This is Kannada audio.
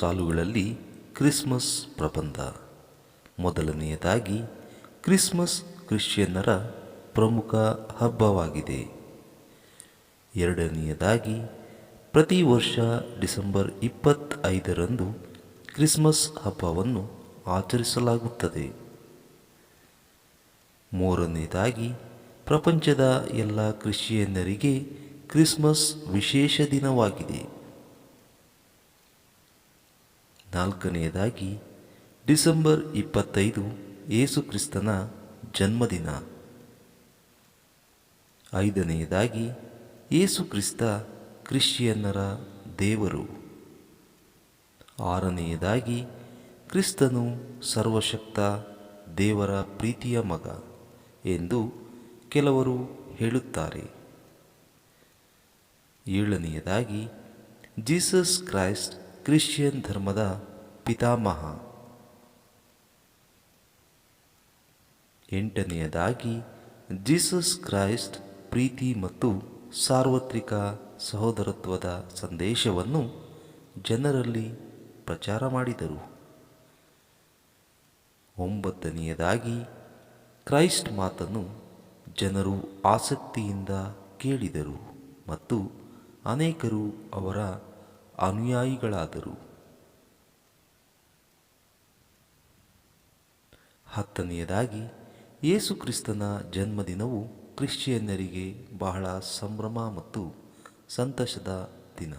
ಸಾಲುಗಳಲ್ಲಿ ಕ್ರಿಸ್ಮಸ್ ಪ್ರಬಂಧ. ಮೊದಲನೆಯದಾಗಿ, ಕ್ರಿಸ್ಮಸ್ ಕ್ರಿಶ್ಚಿಯನ್ನರ ಪ್ರಮುಖ ಹಬ್ಬವಾಗಿದೆ. ಎರಡನೆಯದಾಗಿ, ಪ್ರತಿ ವರ್ಷ ಡಿಸೆಂಬರ್ ಇಪ್ಪತ್ತೈದರಂದು ಕ್ರಿಸ್ಮಸ್ ಹಬ್ಬವನ್ನು ಆಚರಿಸಲಾಗುತ್ತದೆ. ಮೂರನೆಯದಾಗಿ, ಪ್ರಪಂಚದ ಎಲ್ಲ ಕ್ರಿಶ್ಚಿಯನ್ನರಿಗೆ ಕ್ರಿಸ್ಮಸ್ ವಿಶೇಷ ದಿನವಾಗಿದೆ. ನಾಲ್ಕನೆಯದಾಗಿ, ಡಿಸೆಂಬರ್ ಇಪ್ಪತ್ತೈದು ಯೇಸುಕ್ರಿಸ್ತನ ಜನ್ಮದಿನ. ಐದನೆಯದಾಗಿ ಯೇಸುಕ್ರಿಸ್ತ ಕ್ರಿಶ್ಚಿಯನ್ನರ ದೇವರು. ಆರನೆಯದಾಗಿ, ಕ್ರಿಸ್ತನು ಸರ್ವಶಕ್ತ ದೇವರ ಪ್ರೀತಿಯ ಮಗ ಎಂದು ಕೆಲವರು ಹೇಳುತ್ತಾರೆ. ಏಳನೆಯದಾಗಿ, ಜೀಸಸ್ ಕ್ರೈಸ್ಟ್ ಕ್ರಿಶ್ಚಿಯನ್ ಧರ್ಮದ ಪಿತಾಮಹ. ಎಂಟನೆಯದಾಗಿ, ಜೀಸಸ್ ಕ್ರೈಸ್ಟ್ ಪ್ರೀತಿ ಮತ್ತು ಸಾರ್ವತ್ರಿಕ ಸಹೋದರತ್ವದ ಸಂದೇಶವನ್ನು ಜನರಲ್ಲಿ ಪ್ರಚಾರ ಮಾಡಿದರು. ಒಂಬತ್ತನೆಯದಾಗಿ, ಕ್ರೈಸ್ಟ್ ಮಾತನ್ನು ಜನರು ಆಸಕ್ತಿಯಿಂದ ಕೇಳಿದರು ಮತ್ತು ಅನೇಕರು ಅವರ ಅನುಯಾಯಿಗಳಾದರು. ಹತ್ತನೆಯದಾಗಿ ಯೇಸುಕ್ರಿಸ್ತನ ಜನ್ಮದಿನವು ಕ್ರಿಶ್ಚಿಯನ್ನರಿಗೆ ಬಹಳ ಸಂಭ್ರಮ ಮತ್ತು ಸಂತಸದ ದಿನ.